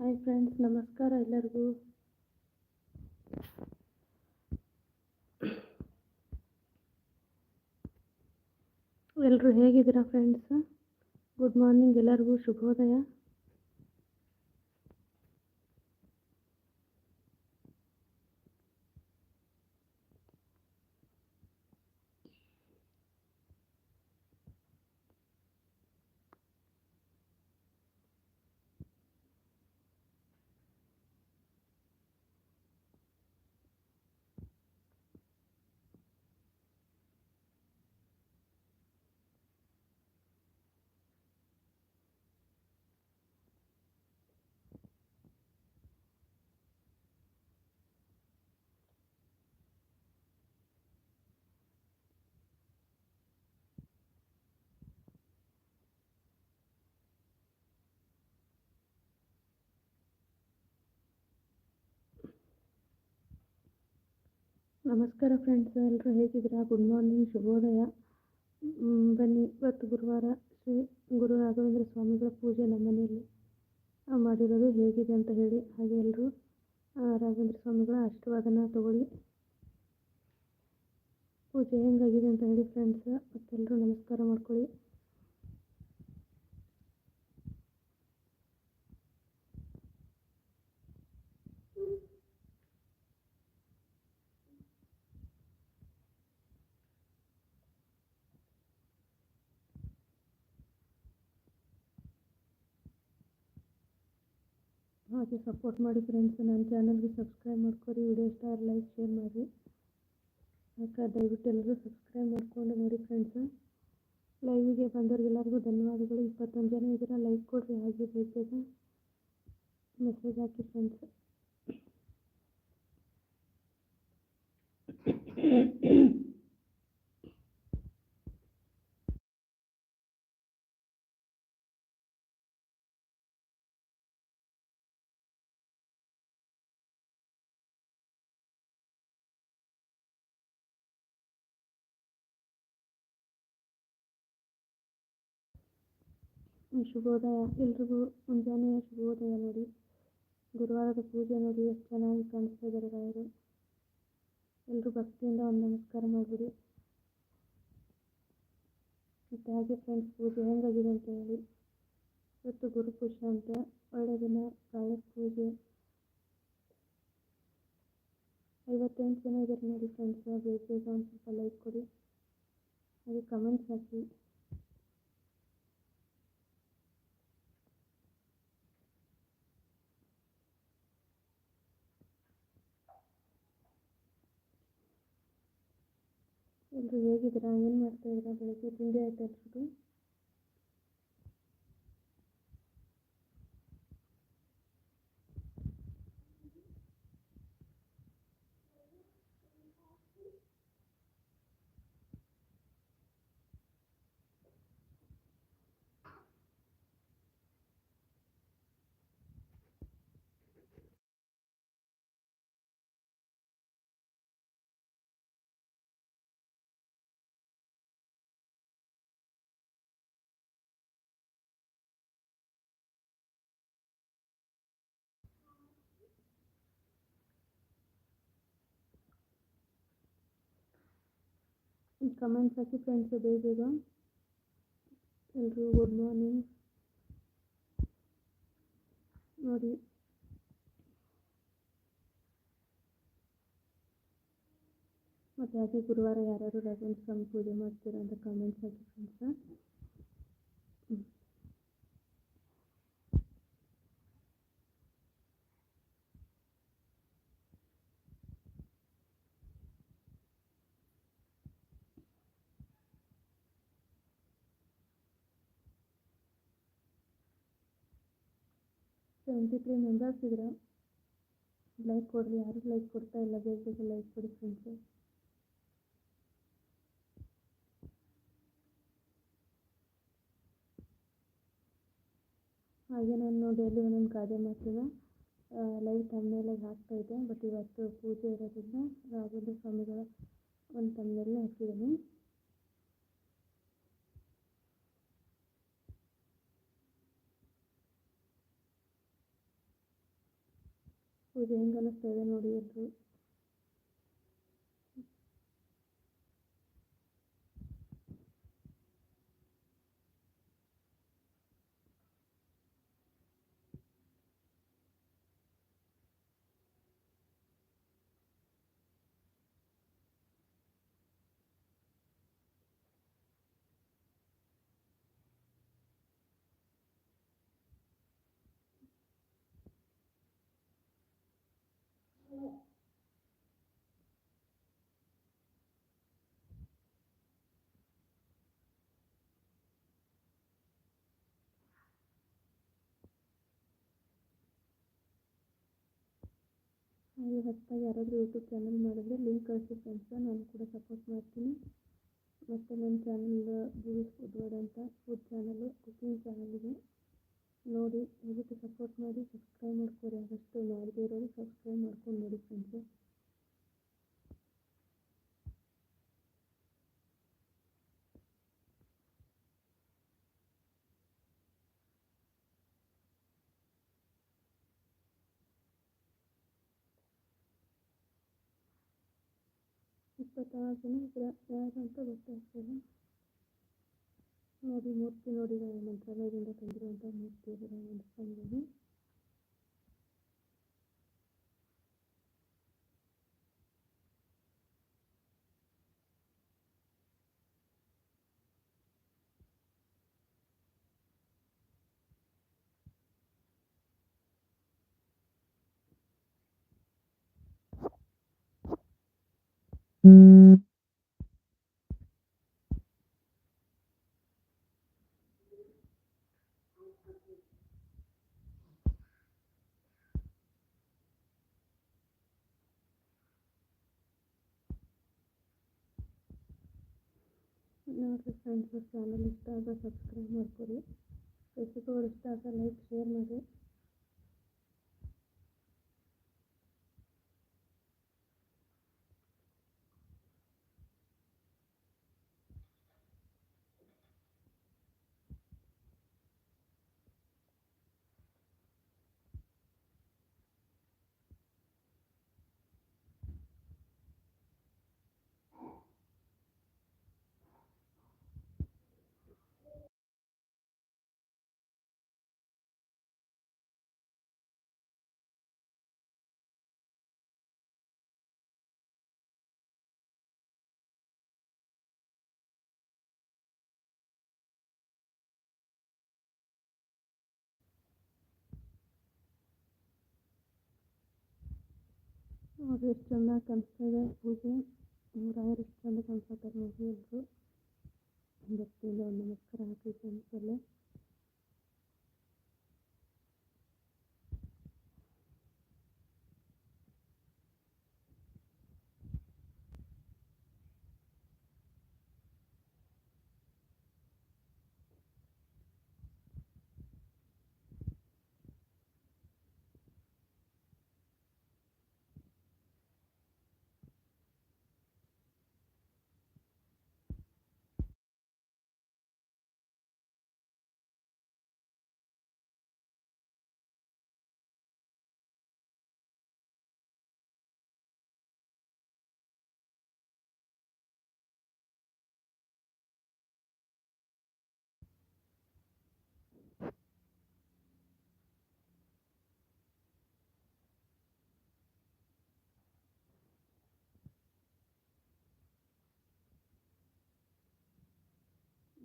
Hi friends ನಮಸ್ಕಾರ ಎಲ್ಲರಿಗೂ. ಎಲ್ಲರೂ ಹೇಗಿದ್ದೀರಾ ಫ್ರೆಂಡ್ಸ್ ಗುಡ್ ಮಾರ್ನಿಂಗ್ ಎಲ್ಲರಿಗೂ ಶುಭೋದಯ. ನಮಸ್ಕಾರ ಫ್ರೆಂಡ್ಸ್ ಎಲ್ಲರೂ ಹೇಗಿದ್ದೀರಾ? ಗುಡ್ ಮಾರ್ನಿಂಗ್ ಶುಭೋದಯ. ಬನ್ನಿ, ಇವತ್ತು ಗುರುವಾರ ಶ್ರೀ ಗುರು ರಾಘವೇಂದ್ರ ಸ್ವಾಮಿಗಳ ಪೂಜೆ ನಮ್ಮ ಮನೆಯಲ್ಲಿ ಮಾಡಿರೋದು ಹೇಗಿದೆ ಅಂತ ಹೇಳಿ, ಹಾಗೆ ಎಲ್ಲರೂ ರಾಘವೇಂದ್ರ ಸ್ವಾಮಿಗಳ ಆಶೀರ್ವಾದನ ತಗೊಳ್ಳಿ. ಪೂಜೆ ಹೆಂಗಾಗಿದೆ ಅಂತ ಹೇಳಿ ಫ್ರೆಂಡ್ಸ್ ಮತ್ತೆಲ್ಲರೂ ನಮಸ್ಕಾರ ಮಾಡ್ಕೊಳ್ಳಿ. ಹಾಗೆ ಸಪೋರ್ಟ್ ಮಾಡಿ ಫ್ರೆಂಡ್ಸ್ ನನ್ನ ಚಾನಲ್ಗೆ ಸಬ್ಸ್ಕ್ರೈಬ್ ಮಾಡ್ಕೊರಿ ವಿಡಿಯೋ ಸ್ಟಾರ್ ಲೈಕ್ ಶೇರ್ ಮಾಡಿರಿ. ಯಾಕೆ ದಯವಿಟ್ಟು ಎಲ್ಲರೂ ಸಬ್ಸ್ಕ್ರೈಬ್ ಮಾಡ್ಕೊಂಡು ನೋಡಿ ಫ್ರೆಂಡ್ಸ್ ಲೈವಿಗೆ ಬಂದವ್ರಿಗೆಲ್ಲರಿಗೂ ಧನ್ಯವಾದಗಳು. ಇಪ್ಪತ್ತೊಂದು ಜನ ಇದ್ದೀರಾ ಲೈಕ್ ಕೊಡಿರಿ, ಹಾಗೆ ಬೇಗ ಮೆಸೇಜ್ ಹಾಕಿ ಫ್ರೆಂಡ್ಸ್ ಶುಭೋದಯ. ಎಲ್ರಿಗೂ ಮುಂಜಾನೆಯ ಶುಭೋದಯ ನೋಡಿ. ಗುರುವಾರದ ಪೂಜೆ ನೋಡಿ. ಎಷ್ಟು ಚೆನ್ನಾಗಿ ಕಾಣಿಸ್ತಾ ಇದ್ದಾರೆ ಗಾಯರು. ಎಲ್ಲರೂ ಭಕ್ತಿಯಿಂದ ಒಂದು ನಮಸ್ಕಾರ ಮಾಡಿಬಿಡಿ. ಮತ್ತು ಹಾಗೆ ಫ್ರೆಂಡ್ಸ್ ಪೂಜೆ ಹೆಂಗಾಗಿದೆ ಅಂತ ಹೇಳಿ. ಇವತ್ತು ಗುರುಪುಷ ಅಂತ. ಒಳ್ಳೆ ದಿನ. ರಾಯರ ಪೂಜೆ. ಐವತ್ತೆಂಟು ಜನ ಇದ್ದಾರೆ ನೋಡಿ ಫ್ರೆಂಡ್ಸ್ ಬೇಗ ಬೇಗ ಒಂದು ಸ್ವಲ್ಪ ಲೈಕ್ ಕೊಡಿ. ಹಾಗೆ ಕಮೆಂಟ್ಸ್ ಹಾಕಿ. ಎಲ್ಲರೂ ಹೇಗಿದ್ದೀರಾ ಏನು ಮಾಡ್ತಾ ಇದ್ದೀರಾ? ಬೆಳಗ್ಗೆ ತಿಂಡಿ ಆಯ್ತಾ ಎಲ್ರಿಗೂ ಕಮೆಂಟ್ಸ್ ಹಾಕಿ ಫ್ರೆಂಡ್ಸ್ ಬೇಗ ಬೇಗ ಎಲ್ರಿಗೂ ಗುಡ್ ಮಾರ್ನಿಂಗ್ ನೋಡಿ ಮತ್ತು ಹಾಗೆ ಗುರುವಾರ ಯಾರ್ಯಾರು ರಾಘವೇಂದ್ರ ಸ್ವಾಮಿ ಪೂಜೆ ಮಾಡ್ತೀರಾ ಅಂತ ಕಮೆಂಟ್ಸ್ ಹಾಕಿ ಫ್ರೆಂಡ್ಸ್ ಸೆವೆಂಟಿ ತ್ರೀ ಮೆಂಬರ್ಸ್ ಇದ್ರೆ ಲೈಕ್ ಕೊಡ್ರಿ ಯಾರು ಲೈಕ್ ಕೊಡ್ತಾ ಇಲ್ಲ ಬೇಗ ಬೇಗ ಲೈಕ್ ಕೊಡಿ ಫ್ರೆಂಡ್ಸು ಹಾಗೆ ನಾನು ಡೈಲಿ ಒಂದೊಂದು ಗಾದೆ ಮಾಡ್ತೀನಿ ಲೈವ್ ತಮ್ಮನೇಲಾಗಿ ಹಾಕ್ತಾ ಇದ್ದೆ ಬಟ್ ಇವತ್ತು ಪೂಜೆ ಇರೋದ್ರಿಂದ ರಾಘವೇಂದ್ರ ಸ್ವಾಮಿಗಳ ಒಂದು ತಮ್ಮೇಲೆ ಹಾಕಿದ್ದೀನಿ. ಪೂಜೆ ಹೆಂಗೆ ಅನ್ನಿಸ್ತಾ ಇದೆ ನೋಡಿ ಎಲ್ಲರೂ ಹಾಗೆ ಹೊಸದಾಗಿ ಯಾರಾದರೂ ಯೂಟ್ಯೂಬ್ ಚಾನಲ್ ಮಾಡಿದ್ರೆ ಲಿಂಕ್ ಕಳಿಸಿ ಫ್ರೆಂಡ್ಸ್ ನಾನು ಕೂಡ ಸಪೋರ್ಟ್ ಮಾಡ್ತೀನಿ. ಮತ್ತು ನನ್ನ ಚಾನಲ್ ಭೂವಿಸ್ ಫುಡ್ವರ್ಡ್ ಅಂತ ಫುಡ್ ಚಾನಲು ಕುಕಿಂಗ್ ಚಾನಲ್ ನೋಡಿ, ದಯವಿಟ್ಟು ಸಪೋರ್ಟ್ ಮಾಡಿ ಸಬ್ಸ್ಕ್ರೈಬ್ ಮಾಡ್ಕೊರಿ. ಆದಷ್ಟು ಮಾಡದೇ ಇರೋರು ಸಬ್ಸ್ಕ್ರೈಬ್ ಮಾಡ್ಕೊಂಡು ನೋಡಿ ಫ್ರೆಂಡ್ಸು ಇದ್ರೆ ಯಾರು ಅಂತ ಗೊತ್ತಾಗ್ತದೆ ನೋಡಿ ಮೂರ್ತಿ ನೋಡಿ ನಾವು ಮಂತ್ರಾಲಯದಿಂದ ತಂದಿರುವಂಥ ಮೂರ್ತಿ ಎಲ್ಲ ಒಂದು ನೋಡಿರಿ ಫ್ರೆಂಡ್ಸ್ ಚಾನಲ್ ಇಷ್ಟ ಆಗ ಸಬ್ಸ್ಕ್ರೈಬ್ ಮಾಡ್ಕೊರಿ ರೆಸಿಪಿಗಳು ಇಷ್ಟ ಆಗ ಲೈಕ್ ಶೇರ್ ಮಾಡಿ ನೋಡಿ ಎಷ್ಟು ಚೆನ್ನಾಗಿ ಕಾಣಿಸ್ತಾ ಇದೆ ಪೂಜೆ ರಾಯರು ಎಷ್ಟು ಚಂದ ಕಾಣಿಸ್ತಾರೆ ನೋಡಿ ಎಲ್ಲರೂ ಭಕ್ತಿಯಿಂದ ಒಂದು ನಮಸ್ಕಾರ ಹಾಕಿ ಫ್ರೆಂಡ್ಸ್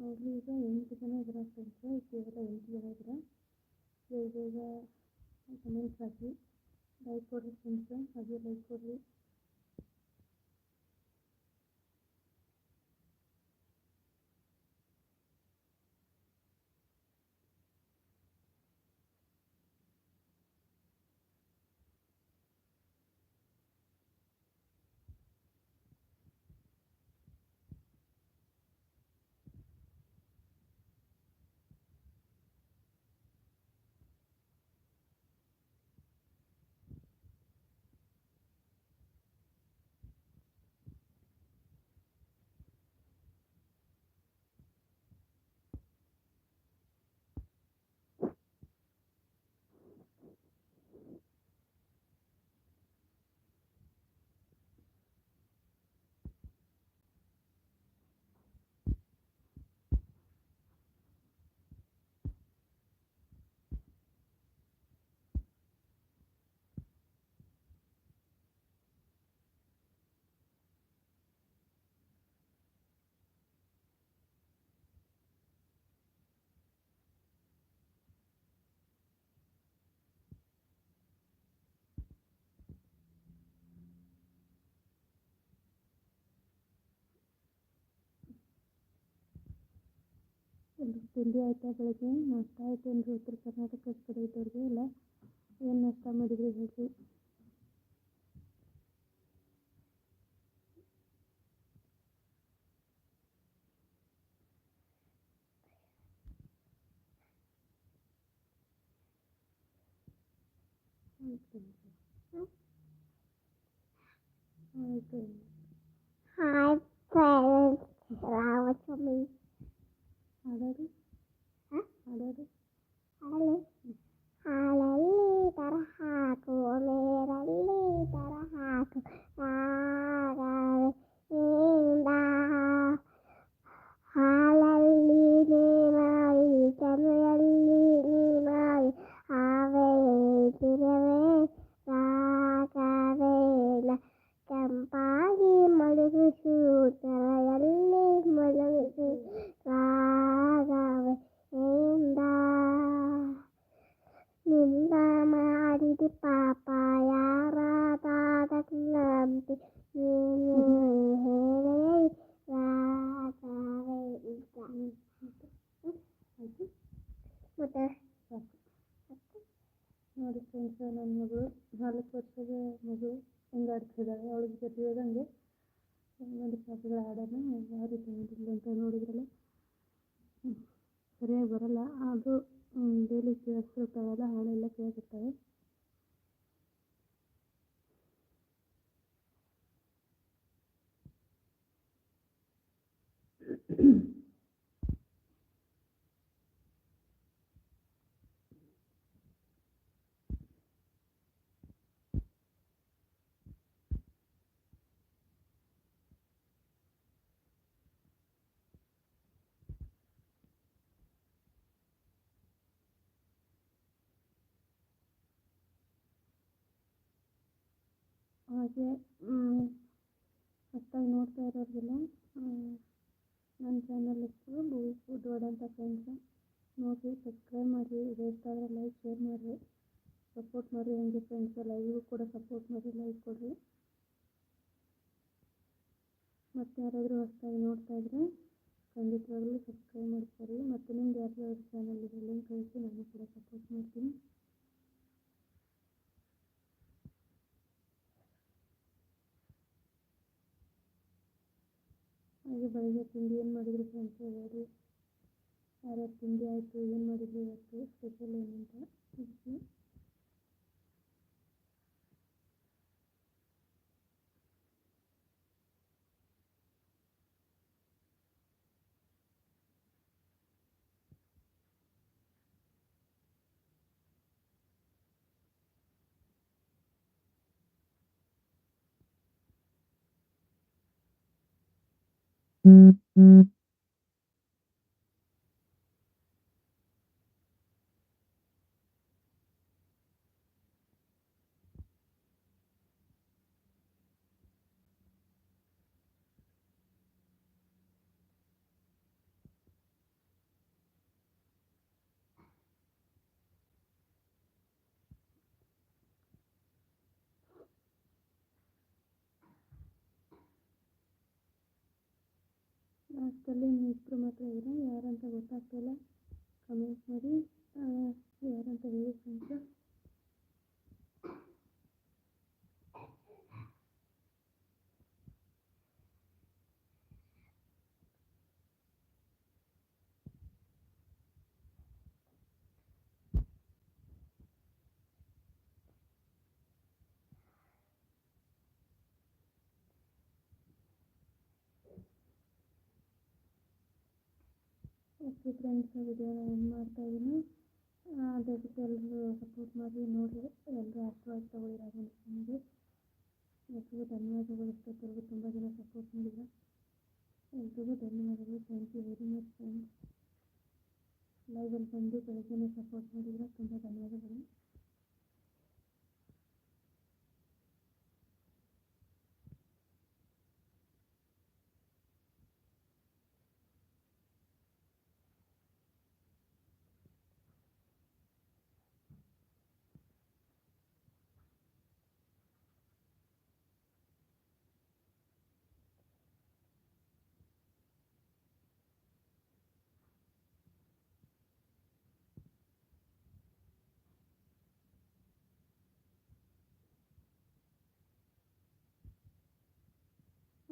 ಎಲ್ಲ ನೋಡಲಿ ಈಗ ಎಂಟು ಜನ ಇದ್ದಾರೆ ಫ್ರೆಂಡ್ಸ್ ಕೇವಲ ಎಂಟು ಜನ ಇದ್ದಾರೆ ಬೇಗ ಬೇಗ ಕಮೆಂಟ್ಸ್ ಹಾಕಿ ಲೈಕ್ ಕೊಡಿರಿ ಫ್ರೆಂಡ್ಸ್ ಹಾಗೆ ಲೈಕ್ ಕೊಡಿರಿ ತಿಂಡಿ ಆಯಿತಾ ಬೆಳಗ್ಗೆ ನಾಷ್ಟ ಆಯ್ತು ಅಂದರೆ ಉತ್ತರ ಕರ್ನಾಟಕದ ಕಡೆ ಇದ್ದವ್ರಿಗೆ ಎಲ್ಲ ಏನು ನಾಷ್ಟ ಮಾಡಿದ್ರಿ ಹೇಳಿ ಆಯ್ತು ಆಯ್ತು Hi friends, ರಾಮಸ್ವಾಮಿ ಹಾಡೋದು ಹ? அடடி. அடடி. அலே அலல்லி தரஹாக்கு மேரல்லி தரஹாக்கு அலல்லி நீமாய் தமிழல்லி நீமாய் ஆவே திரவே ராகவே கம்பாகி மழுகு சூத்தரல் ಜೊತೆ ಇರೋದಂಗೆ. ಒಂದು ಹಾಡನ್ನು ಯಾವ ರೀತಿ ಮಾಡಿದ್ಲು ಅಂತ ನೋಡಿದ್ರಲ್ಲ. ಸರಿಯಾಗಿ ಬರಲ್ಲ. ಆದರೂ ಡೈಲಿ ಕೇಳಿಸ್ತಿರ್ತಾವಲ್ಲ ಹಾಡೆಲ್ಲ ಕೇಳಿಸಿರ್ತಾವೆ ಹಾಗೆ ಹೊಸ್ದಾಗಿ ನೋಡ್ತಾ ಇರೋರಿಗೆಲ್ಲ ನನ್ನ ಚಾನಲ್ ಹೆಸರು ಭೂವಿ ಫುಡ್ ವರ್ಡ್ ಅಂತ ಫ್ರೆಂಡ್ಸ್ ನೋಡಿರಿ ಸಬ್ಸ್ಕ್ರೈಬ್ ಮಾಡಿರಿ, ಇದು ಇಷ್ಟ ಆದರೆ ಲೈಕ್ ಶೇರ್ ಮಾಡಿರಿ ಸಪೋರ್ಟ್ ಮಾಡಿರಿ ಹಂಗೆ ಫ್ರೆಂಡ್ಸ್ ಲೈವ್ಗೂ ಕೂಡ ಸಪೋರ್ಟ್ ಮಾಡಿ ಲೈಕ್ ಕೊಡಿರಿ. ಮತ್ತು ಯಾರಾದರೂ ಹೊಸ್ದಾಗಿ ನೋಡ್ತಾ ಇದ್ದರೆ ಖಂಡಿತವಾಗ್ಲೂ ಸಬ್ಸ್ಕ್ರೈಬ್ ಮಾಡ್ಕೊರಿ. ಮತ್ತು ನಿಮ್ದು ಯಾರ್ದಾದ್ರು ಚಾನಲ್ ಇದೆ ಲಿಂಕ್ ಕಳಿಸಿ, ನಾನು ಕೂಡ ಸಪೋರ್ಟ್ ಮಾಡ್ತೀನಿ. ಹಾಗೆ ಬೆಳಗ್ಗೆ ತಿಂಡಿ ಏನು ಮಾಡಿದ್ರಿ ಫ್ರೆಂಡ್ಸ್ ಹೇಳಿ ಯಾರ್ಯಾರು ತಿಂಡಿ ಆಯಿತು ಏನು ಮಾಡಿದ್ರಿ ಇವತ್ತು ಸ್ಪೆಷಲ್ ಏನು Mm-hmm. ಲಾಸ್ಟಲ್ಲಿ ಇಬ್ಬರು ಮಾತ್ರ ಇದ್ದಾರೆ ಯಾರಂತ ಗೊತ್ತಾಗ್ತಿಲ್ಲ ಕಮೆಂಟ್ ಮಾಡಿ ಯಾರಂತ ಹೇಳಿ ಫ್ರೆಂಡ್ಸ್. ಓಕೆ ಫ್ರೆಂಡ್ಸ್ ವಿಡಿಯೋನ ಏನು ಮಾಡ್ತಾ ಇದ್ದೀನಿ ದಯವಿಟ್ಟು ಎಲ್ಲರೂ ಸಪೋರ್ಟ್ ಮಾಡಿ ನೋಡಿ ಎಲ್ಲರೂ ಆಶೀರ್ವಾದ ತಗೊಳ್ಳಿ ರಾಘವೇಂದ್ರ ಎಲ್ರಿಗೂ ಧನ್ಯವಾದಗಳು ಇಷ್ಟೊತ್ತವರೆಗೂ ತುಂಬ ಜನ ಸಪೋರ್ಟ್ ಮಾಡಿದ್ರು. ಎಲ್ರಿಗೂ ಧನ್ಯವಾದಗಳು. Thank you very much friends ಲೈವಲ್ಲಿ ಬಂದು ಬೆಳಗ್ಗೆನೇ ಸಪೋರ್ಟ್ ಮಾಡಿದ್ರೆ. ತುಂಬ ಧನ್ಯವಾದಗಳು.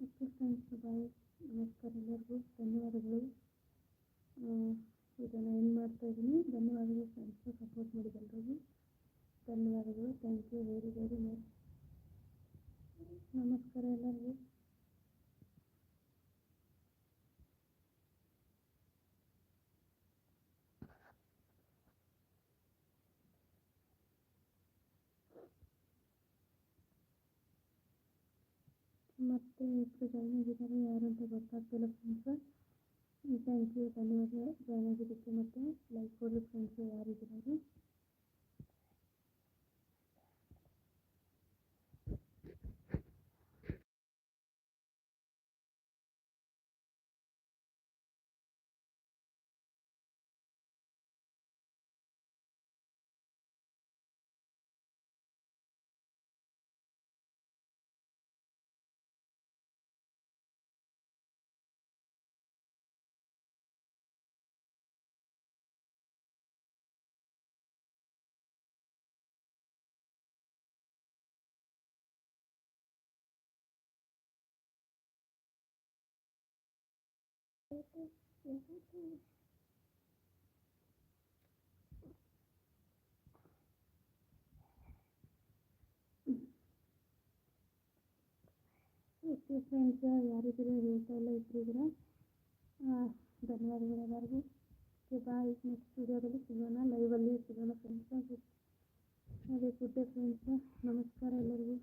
ಓಕೆ ಯು ಬಾಯ್ ನಮಸ್ಕಾರ ಎಲ್ಲರಿಗೂ ಧನ್ಯವಾದಗಳು ಇದನ್ನು ಏನು ಮಾಡ್ತಾ ಇದ್ದೀನಿ ಧನ್ಯವಾದಗಳು ಫ್ರೆಂಡ್ಸ್ ಸಪೋರ್ಟ್ ಮಾಡಿದ್ದೆಲ್ರಿಗೂ ಧನ್ಯವಾದಗಳು. Thank you very very much ನಮಸ್ಕಾರ ಎಲ್ಲರಿಗೂ. ಮತ್ತೆ ಇಬ್ಬರು ಜಾಯ್ನ್ ಆಗಿದ್ದಾರೆ ಯಾರು ಅಂತ ಗೊತ್ತಾಗ್ತಿಲ್ಲ ಫ್ರೆಂಡ್ಸ್ ಥ್ಯಾಂಕ್ ಯು ಧನ್ಯವಾದ ಜಾಯ್ನ್ ಆಗಿದ್ದಕ್ಕೆ ಮತ್ತು ಲೈಕ್ ಕೊಡಿ ಫ್ರೆಂಡ್ಸು ಯಾರಿದ್ದಾರೆ ಓಕೆ ಫ್ರೆಂಡ್ಸ್ ಯಾರಿದ್ದೀರ ಹೇಳ್ತಾ ಇಲ್ಲ ಇಬ್ಬರಿದ್ರೆ ಧನ್ಯವಾದಗಳು ಎಲ್ಲರಿಗೂ ಓಕೆ ಬಾಯ್ ನೆಕ್ಸ್ಟ್ ವಿಡಿಯೋದಲ್ಲಿ ಸಿಗೋಣ ಲೈವಲ್ಲಿ ಸಿಗೋಣ ಫ್ರೆಂಡ್ಸ್ ಅದೇ ಗುಡ್ ಡೇ ಫ್ರೆಂಡ್ಸ್ ನಮಸ್ಕಾರ ಎಲ್ಲರಿಗೂ